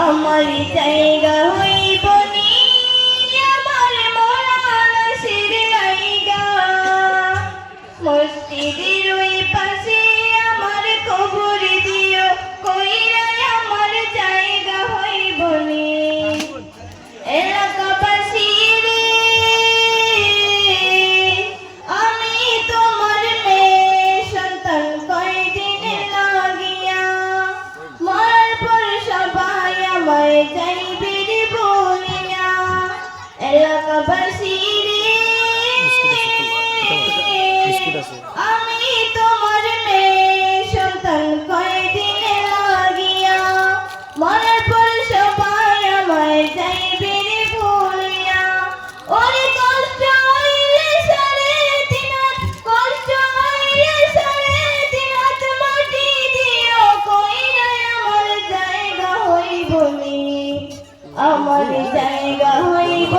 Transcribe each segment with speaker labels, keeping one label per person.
Speaker 1: আমার জায়গা হইব নি আমার জায়গা মরার শির লাইগা মসজিদের ওই পাশে আমার কবর রে বলিয়া এলাকাবাসী আমি তোমার মেয়ে সন্তান কয়দিন লাগিয়া আমায় যাইবে আমার জায়গা হইব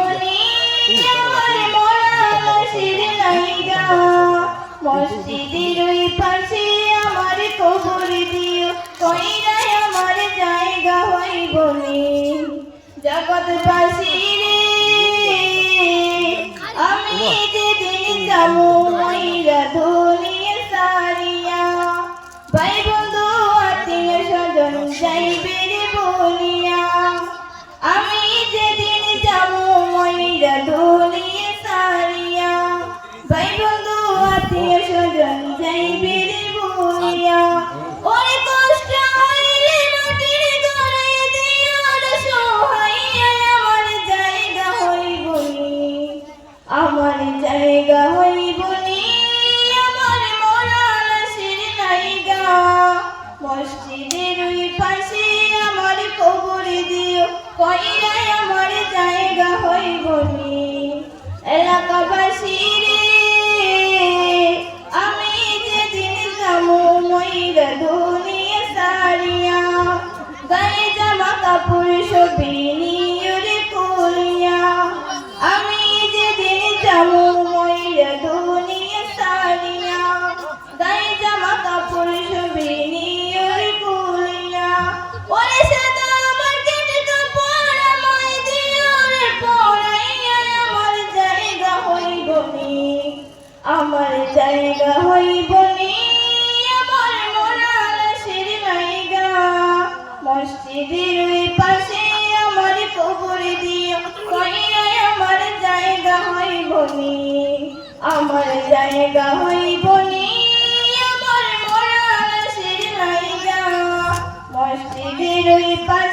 Speaker 1: আমার মরা লাশির লাইগা মসজিদের ওই পাশে আমার কবর দিও কইরা আমার জায়গা হইব নি জগৎবাসী রে আমি যেদিন যাব মইরা ধুলিয়ে সারিয়া ভাই বন্ধু আত্মীয় স্বজন যাইবে কইরাই আমার জায়গা হইব নি। এলাকাবাসী রে, আমি যেদিন যাব ময়রা ধনিয়া সারিয়া, গায়ে জামা কাপড় সবই আমার জায়গা হইব আমার মোনাল শির মাইগা। মসজিদের ওই পাশে আমার কবর দিও কইরাই আমার জায়গা হইব আমার জায়গা হইব আমার মোনাল শির মাইগা। মসজিদের ওই পাশে